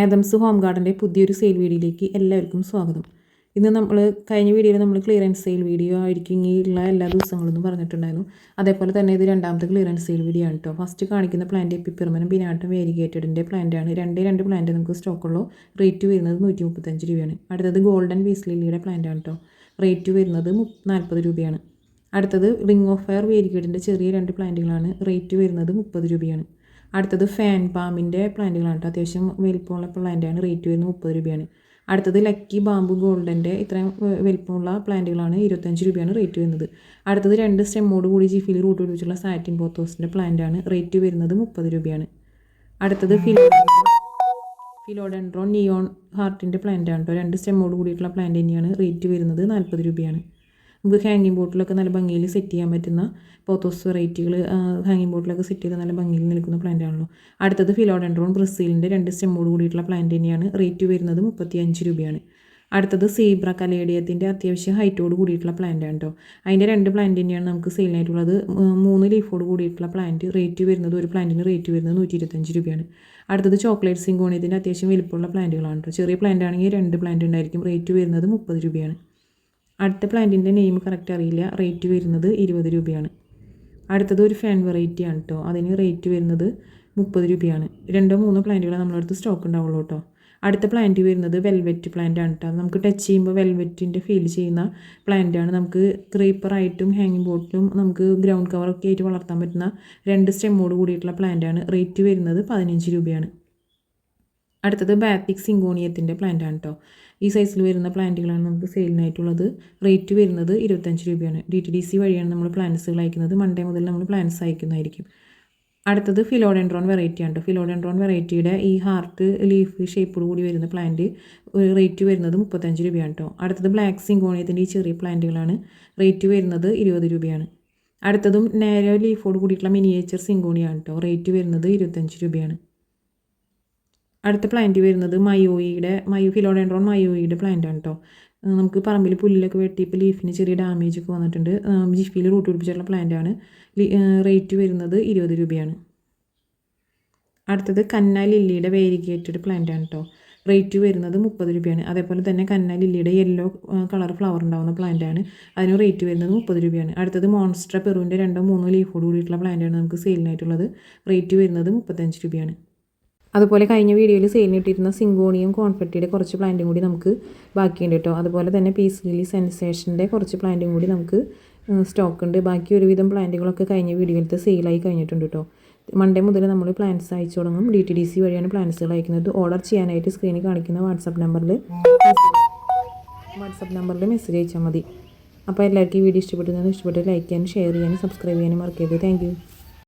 Adams home ഗാർഡന്റെ പുതിയൊരു sale വീഡിയോയിലേക്ക് എല്ലാവർക്കും സ്വാഗതം. ഇന്ന് നമ്മൾ കഴിഞ്ഞ വീഡിയോയിൽ നമ്മൾ ക്ലിയറൻസ് സെയിൽ വീഡിയോ ആയിരിക്കും ഉള്ള എല്ലാ ദിവസങ്ങളെന്നും പറഞ്ഞിട്ടുണ്ടായിരുന്നു. അതേപോലെ തന്നെ ഇത് രണ്ടാമത്തെ ക്ലിയറൻസ് സെയിൽ വീഡിയോ ആണ് കേട്ടോ ഫസ്റ്റ് കാണിക്കുന്ന പ്ലാന്റ് എപ്പിപ്പിറമനും പിന്നാട്ടും വേരിഗേറ്റഡിന്റെ ആണ്. രണ്ടേ രണ്ട് പ്ലാന്റ് നമുക്ക് സ്റ്റോക്കുള്ളൂ റേറ്റ് വരുന്നത് നൂറ്റി മുപ്പത്തഞ്ച് രൂപയാണ്. അടുത്തത് ഗോൾഡൻ പീസ് ലില്ലിയുടെ ആണ് കേട്ടോ റേറ്റ് വരുന്നത് നാൽപ്പത് രൂപയാണ്. അടുത്തത് റിംഗ് ഓഫ് ഫയർ വേരിഗേറ്റിന്റെ ചെറിയ രണ്ട് പ്ലാന്റുകളാണ് റേറ്റ് വരുന്നത് മുപ്പത് രൂപയാണ്. അടുത്തത് ഫാൻ പാമ്പിന്റെ പ്ലാന്റുകളാണ് കേട്ടോ. അത്യാവശ്യം വലിപ്പമുള്ള പ്ലാന്റാണ് റേറ്റ് വരുന്നത് മുപ്പത് രൂപയാണ്. അടുത്തത് ലക്കി ബാമ്പു ഗോൾഡന്റെ ഇത്രയും വലിപ്പമുള്ള പ്ലാന്റുകളാണ് ഇരുപത്തഞ്ച് രൂപയാണ് റേറ്റ് വരുന്നത്. അടുത്തത് രണ്ട് സ്റ്റെമ്മോട് കൂടി ജിഫിൽ റൂട്ട് പിടിച്ചുള്ള സാറ്റിൻ പോത്തോസിന്റെ പ്ലാന്റാണ് റേറ്റ് വരുന്നത് മുപ്പത് രൂപയാണ്. അടുത്തത് ഫിലോ ഫിലോഡൻഡ്രോൺ നിയോൺ ഹാർട്ടിന്റെ പ്ലാന്റാണ് കേട്ടോ. രണ്ട് സ്റ്റെമ്മോട് കൂടിയിട്ടുള്ള പ്ലാന്റ് തന്നെയാണ് റേറ്റ് വരുന്നത് നാൽപ്പത് രൂപയാണ്. നമുക്ക് ഹാങ്ങിങ് ബോട്ടിലൊക്കെ നല്ല ഭംഗിയിൽ സെറ്റ് ചെയ്യാൻ പറ്റുന്ന പോത്തോസ് വെറൈറ്റികൾ ഹാങ്ങിങ് ബോട്ടിലൊക്കെ സെറ്റ് ചെയ്ത് നല്ല ഭംഗിയിൽ നിൽക്കുന്ന പ്ലാന്റ് ആണല്ലോ. അടുത്തത് ഫിലോഡൻഡ്രോൺ ബ്രസീലിന്റെ രണ്ട് സ്റ്റെമ്മോട് കൂടിയിട്ടുള്ള പ്ലാന്റ് തന്നെയാണ്. റേറ്റ് വരുന്നത് മുപ്പത്തി അഞ്ച് രൂപയാണ്. അടുത്തത് സീബ്ര കലേഡിയത്തിന്റെ അത്യാവശ്യം ഹൈറ്റോട് കൂടിയിട്ടുള്ള പ്ലാന്റ് ആണ് കേട്ടോ അതിന്റെ രണ്ട് പ്ലാന്റ് തന്നെയാണ് നമുക്ക് സെയിലായിട്ടുള്ളത് മൂന്ന് ലീഫോട് കൂടിയിട്ടുള്ള പ്ലാന്റ് റേറ്റ് വരുന്നത് ഒരു പ്ലാന്റിന് റേറ്റ് വരുന്നത് നൂറ്റി ഇരുപത്തഞ്ച് രൂപയാണ്. അടുത്തത് ചോക്ലേറ്റ് സിങ്കോണിയത്തിന്റെ അത്യാവശ്യം വലിപ്പമുള്ള പ്ലാന്റുകളാണ് കേട്ടോ ചെറിയ പ്ലാന്റ് ആണെങ്കിൽ രണ്ട് പ്ലാന്റ് ഉണ്ടായിരിക്കും. റേറ്റ് വരുന്നത് മുപ്പത് രൂപയാണ്. അടുത്ത പ്ലാന്റിന്റെ നെയിം കറക്റ്റ് അറിയില്ല. റേറ്റ് വരുന്നത് ഇരുപത് രൂപയാണ്. അടുത്തത് ഒരു ഫാൻ വെറൈറ്റി ആണ് കേട്ടോ അതിന് റേറ്റ് വരുന്നത് മുപ്പത് രൂപയാണ്. രണ്ടോ മൂന്നോ പ്ലാന്റുകൾ നമ്മളടുത്ത് സ്റ്റോക്ക് ഉണ്ടാവുള്ളൂ കേട്ടോ അടുത്ത പ്ലാന്റ് വരുന്നത് വെൽവെറ്റ് പ്ലാന്റ് ആണ് കേട്ടോ നമുക്ക് ടച്ച് ചെയ്യുമ്പോൾ വെൽവെറ്റിന്റെ ഫീൽ ചെയ്യുന്ന പ്ലാന്റ് ആണ്. നമുക്ക് ക്രീപ്പറായിട്ടും ഹാങ്ങിങ് ബോട്ടിലും നമുക്ക് ഗ്രൗണ്ട് കവറൊക്കെ ആയിട്ട് വളർത്താൻ പറ്റുന്ന രണ്ട് സ്റ്റെമ്മോട് കൂടിയിട്ടുള്ള പ്ലാന്റ് ആണ്. റേറ്റ് വരുന്നത് പതിനഞ്ച് രൂപയാണ്. അടുത്തത് ബാത്തിക് സിങ്കോണിയത്തിന്റെ പ്ലാന്റ് ആണ് കേട്ടോ ഈ സൈസിൽ വരുന്ന പ്ലാന്റുകളാണ് നമുക്ക് സെയിലിനായിട്ടുള്ളത് റേറ്റ് വരുന്നത് ഇരുപത്തഞ്ച് രൂപയാണ്. ഡി ടി ഡി സി വഴിയാണ് നമ്മൾ പ്ലാന്റ്സുകൾ അയക്കുന്നത്. മൺഡേ മുതൽ നമ്മൾ പ്ലാന്റ്സ് അയക്കുന്നതായിരിക്കും. അടുത്തത് ഫിലോഡൻഡ്രോൺ വെറൈറ്റി ആണ് ഫിലോഡൻഡ്രോൺ വെറൈറ്റിയുടെ ഈ ഹാർട്ട് ലീഫ് ഷേപ്പോട് കൂടി വരുന്ന പ്ലാന്റ് റേറ്റ് വരുന്നത് മുപ്പത്തഞ്ച് രൂപയാണ് കേട്ടോ അടുത്തത് ബ്ലാക്ക് സിങ്കോണിയത്തിന്റെ ഈ ചെറിയ പ്ലാന്റുകളാണ് റേറ്റ് വരുന്നത് ഇരുപത് രൂപയാണ്. അടുത്തതും നേരോ ലീഫോട് കൂടിയിട്ടുള്ള മിനിയേച്ചർ സിങ്കോണിയാണ് കേട്ടോ റേറ്റ് വരുന്നത് ഇരുപത്തഞ്ച് രൂപയാണ്. അടുത്ത പ്ലാന്റ് വരുന്നത് മയോയിയുടെ മയോ ഫിലോഡൻഡ്രോൺ മയോയിയുടെ പ്ലാന്റ് ആണ് കേട്ടോ നമുക്ക് പറമ്പിൽ പുല്ലൊക്കെ വെട്ടിയപ്പോൾ ലീഫിന് ചെറിയ ഡാമേജ് ഒക്കെ വന്നിട്ടുണ്ട്. ജിഫിയിൽ റൂട്ട് പിടിപ്പിച്ചിട്ടുള്ള പ്ലാന്റ് ആണ്. റേറ്റ് വരുന്നത് ഇരുപത് രൂപയാണ്. അടുത്തത് കന്ന ലില്ലിയുടെ വേരിഗേറ്റഡ് പ്ലാന്റ് ആണ് കേട്ടോ റേറ്റ് വരുന്നത് മുപ്പത് രൂപയാണ്. അതേപോലെ തന്നെ കന്ന ലില്ലിയുടെ യെല്ലോ കളർ ഫ്ലവർ ഉണ്ടാകുന്ന പ്ലാന്റ് ആണ്. അതിന് റേറ്റ് വരുന്നത് മുപ്പത് രൂപയാണ്. അടുത്തത് മോൺസ്ട്ര പെറുവിന്റെ രണ്ടോ മൂന്നോ ലീഫോട് കൂടിയിട്ടുള്ള പ്ലാന്റ് ആണ് നമുക്ക് സെയിലിനായിട്ടുള്ളത് റേറ്റ് വരുന്നത് മുപ്പത്തഞ്ച് രൂപയാണ്. അതുപോലെ കഴിഞ്ഞ വീഡിയോയിൽ സെയിൽ ഇട്ടിരുന്ന സിങ്കോണിയും കോൺഫെറ്റിയുടെ കുറച്ച് പ്ലാന്റും കൂടി നമുക്ക് ബാക്കിയുണ്ട് കേട്ടോ. അതുപോലെ തന്നെ പീസ് ലിലി സെൻസേഷന്റെ കുറച്ച് പ്ലാന്റും കൂടി നമുക്ക് സ്റ്റോക്ക് ഉണ്ട്. ബാക്കി ഒരുവിധം പ്ലാന്റുകളൊക്കെ കഴിഞ്ഞ വീഡിയോയിലത്തെ സെയിലായി കഴിഞ്ഞിട്ടുണ്ട് കേട്ടോ. മൺഡേ മുതൽ നമ്മൾ പ്ലാൻസ് അയച്ചു തുടങ്ങും. ഡി ടി ഡി സി വഴിയാണ് പ്ലാൻസുകൾ അയക്കുന്നത്. ഓർഡർ ചെയ്യാനായിട്ട് സ്ക്രീനിൽ കാണിക്കുന്ന വാട്സപ്പ് നമ്പറിൽ വാട്സപ്പ് നമ്പറിൽ മെസ്സേജ് അയച്ചാൽ മതി. അപ്പോൾ എല്ലാവർക്കും ഈ വീഡിയോ ഇഷ്ടപ്പെട്ടു ഇഷ്ടപ്പെട്ട് ലൈക്ക് ചെയ്യാനും ഷെയർ ചെയ്യാനും സബ്സ്ക്രൈബ് ചെയ്യാനും മറക്കരുത്. താങ്ക്